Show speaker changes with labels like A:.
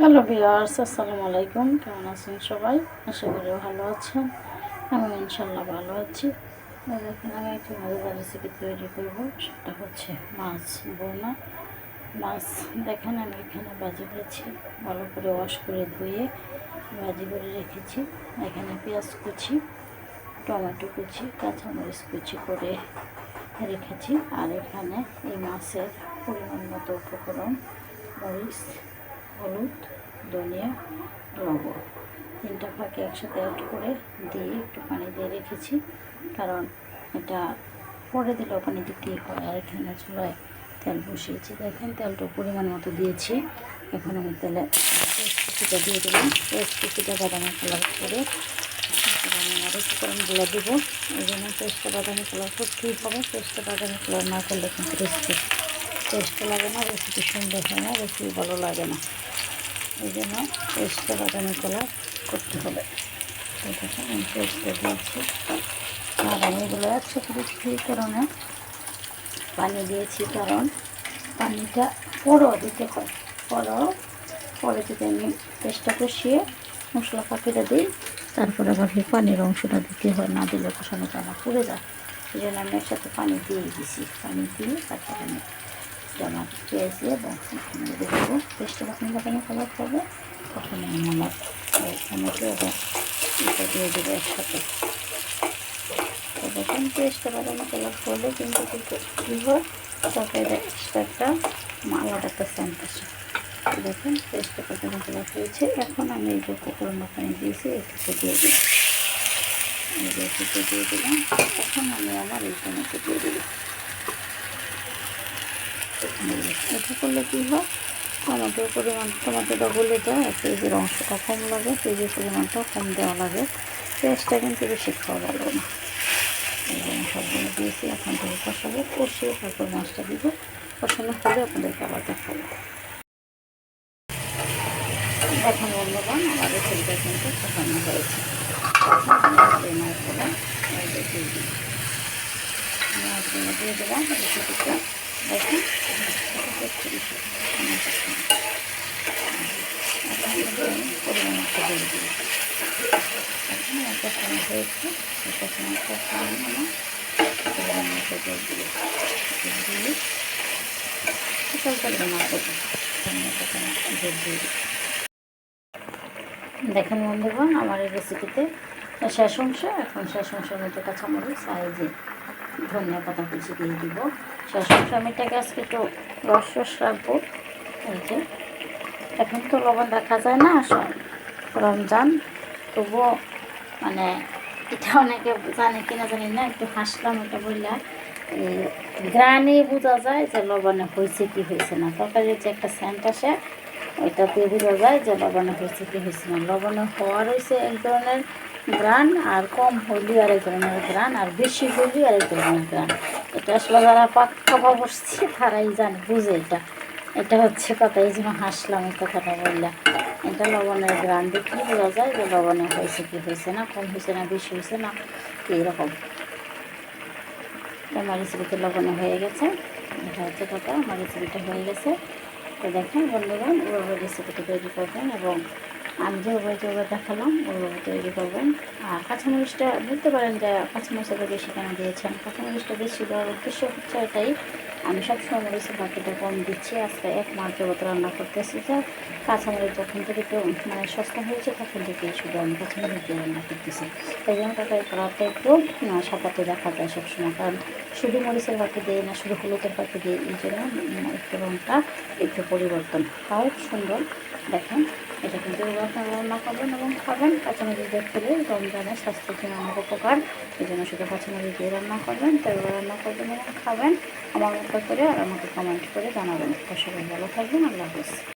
A: Hello বিয়ার্স আসসালামু আলাইকুম। কেমন আছেন সবাই? আশা করি ভালো আছেন। আমি ইনশাল্লাহ ভালো আছি। দেখুন, আমি একটি মজাদার রেসিপি তৈরি করব। সেটা হচ্ছে মাছ বোনা। মাছ, দেখেন, আমি এখানে বাজি করেছি ভালো করে ওয়াশ করে ধুয়ে ভাজি করে রেখেছি। এখানে পেঁয়াজ কুচি, টমেটো কুচি, কাঁচামরিচ কুচি করে রেখেছি। আর এখানে এই মাছের পরিমাণ মতো উপকরণ, মরিচ হলুদ, ধনিয়া, লবণ। তিনটা ফাঁকে একসাথে অ্যাড করে দিয়ে একটু পানি দিয়ে রেখেছি। কারণ এটা পরে দিলেও পানি দিতেই হয়। আর এখানে চুলায় তেল বসিয়েছি। দেখেন তেলটা পরিমাণ মতো দিয়েছি। এখন আমি তেলে পেস্ট কুচিটা দিয়ে দিলাম। পেস্ট কুচিটা বাদামি কালার করে আমি উপকরণগুলো দেবো এই জন্য পেস্টটা বাদামি কালার করতেই হবে। পেস্টটা বাদামি কালার না করলে কিন্তু রেসিপি টেস্টও লাগে না। রেসিপি সুন্দর হয় না। রেসিপি ভালো লাগে না। এই জন্য পেস্টটা বাদামি কালার করতে হবে। আমি পেস্টটা দিয়েছি। আর এগুলো একসাথে দিচ্ছি কারণে পানি দিয়েছি, কারণ পানিটা পরও দিতে হয়। পরও পরে যদি আমি পেস্টটা কষিয়ে মশলা পাখিটা দিই, তারপরে আবার সেই পানির অংশটা দিতে হয়, না দিলে কষানো যায় না, পুড়ে যায়। সেই জন্য আমি একসাথে পানি দিয়ে দিছি, পানি দিয়ে তারপরে আমি আমার পেঁয়াজ দেবো পেস্টটা যখন যখন কালার করবে তখন আমি আমার টমেটো এবং এটা দিয়ে দেবো একসাথে। তো দেখুন পেস্টটা বাদামি কালার করলে কিন্তু কী হয়, তরকারিটা এক্সট্রা একটা আলাদা একটা সেন্ট আসে দেখুন পেস্টটা বাদামি কালার হয়েছে। এখন আমি এই যে উপকরণ পানি দিয়েছি, এটাকে দিয়ে দিলাম এই দিয়ে দিলাম। এখন আমি আমার এই টমেটো দিয়ে দিলাম এটা করলে কী হয়? টমেটোর পরিমাণ টমেটোটা গলে যায় পেঁয়াজের অংশটা কম লাগে, পেঁয়াজের পরিমাণটা কম দেওয়া লাগে। পেঁয়াজটা কিন্তু বেশি খাওয়া ভালো না। জন্য সবগুলো দিয়েছি, এখন থেকে কষাবো, কষিয়ে তারপর মাছটা দিব। কষানো হলে আপনাদেরকে আবার দেখাবো। এখন বন্ধুগণ, আমার রেসিপিটা কিন্তু কষানো হয়েছে। মাছগুলো দিয়ে দেবো দেখুন বন্ধুগণ আমার এই রেসিপিতে শেষ অংশ এখন শেষ অংশের মধ্যে কাঁচামরিচ যে ধনিয়া পাতা কুচি দিয়ে দিব। শেষ অংশ আজকে একটু রস রস রাখব। এই যে, এখন তো লবণ দেখা যায় না রমজান। তবুও মানে এটা অনেকে জানে কিনা জানি না, একটু হাসলাম এটা বললাম গ্রানে বোঝা যায় যে লবণে হয়েছে কি হয়েছে না। তরকারির যে একটা সেন্ট আসে, ওইটাতে বোঝা যায় যে লবণে হয়েছে কি হয়েছে না। লবণে হওয়া রয়েছে এক ধরনের গ্রান আর কম হইলে আর এক ধরনের গ্রান, আর বেশি আর এক ধরনের গ্রান। এটা আসলে যারা পাক খাওয়া বসছে তারাই জানে, বুঝে এটা। এটা হচ্ছে কথা, এই জন্য হাসলাম এই কথাটা বললাম। এটা লবণের গ্রান দেখি বোঝা যায় যে লবণে হয়েছে কি হয়েছে না, কম হয়েছে না, বেশি হয়েছে না, এইরকম। আমার রেসিপিতে লবণে হয়ে গেছে। এটা হচ্ছে কথা, আমার রেসিপিটা হয়ে গেছে। তো দেখেন বন্ধুগণ ওভাবে রেসিপিটা তৈরি করবেন এবং আমি যেভাবে যেভাবে দেখালাম ওইভাবে তৈরি করবেন। আর কাঁচামরিচটা বলতে পারেন যে কাঁচামরিচটা বেশি কেন দিয়েছেন। কাঁচামরিচটা বেশি দেওয়ার উদ্দেশ্য হচ্ছে এটাই, আমি সবসময় মরিচের বাকিটা কম দিচ্ছি। আজকে এক মাস জগৎ রান্না করতেছি যে কাঁচামরিচ যখন থেকে একটু মানে সস্তা হয়েছে, তখন থেকে শুধু আমি কাঁচামরিচ দিয়ে রান্না করতেছি। এই জন্য তরকারি করাটা একটু সাদাতে দেখা যায় সবসময়। কারণ শুধু মরিচের বাকি দিই না, শুধু হলুদের বাকি দিই এই জন্য একটু রঙটা একটু পরিবর্তন। তাও সুন্দর, দেখেন। এটা কিন্তু আপনারা রান্না করবেন এবং খাবেন। কাঁচামরিচ দিয়ে খেলে রমজানের স্বাস্থ্যের জন্য অনেক উপকার। এই জন্য শুধু কাঁচামরিচ দিয়ে রান্না করবেন, তেল রান্না করবেন এবং খাবেন। আমার মতো করে আর আমাকে কমেন্ট করে জানাবেন। সবাই ভালো থাকবেন। আল্লাহ হাফিজ।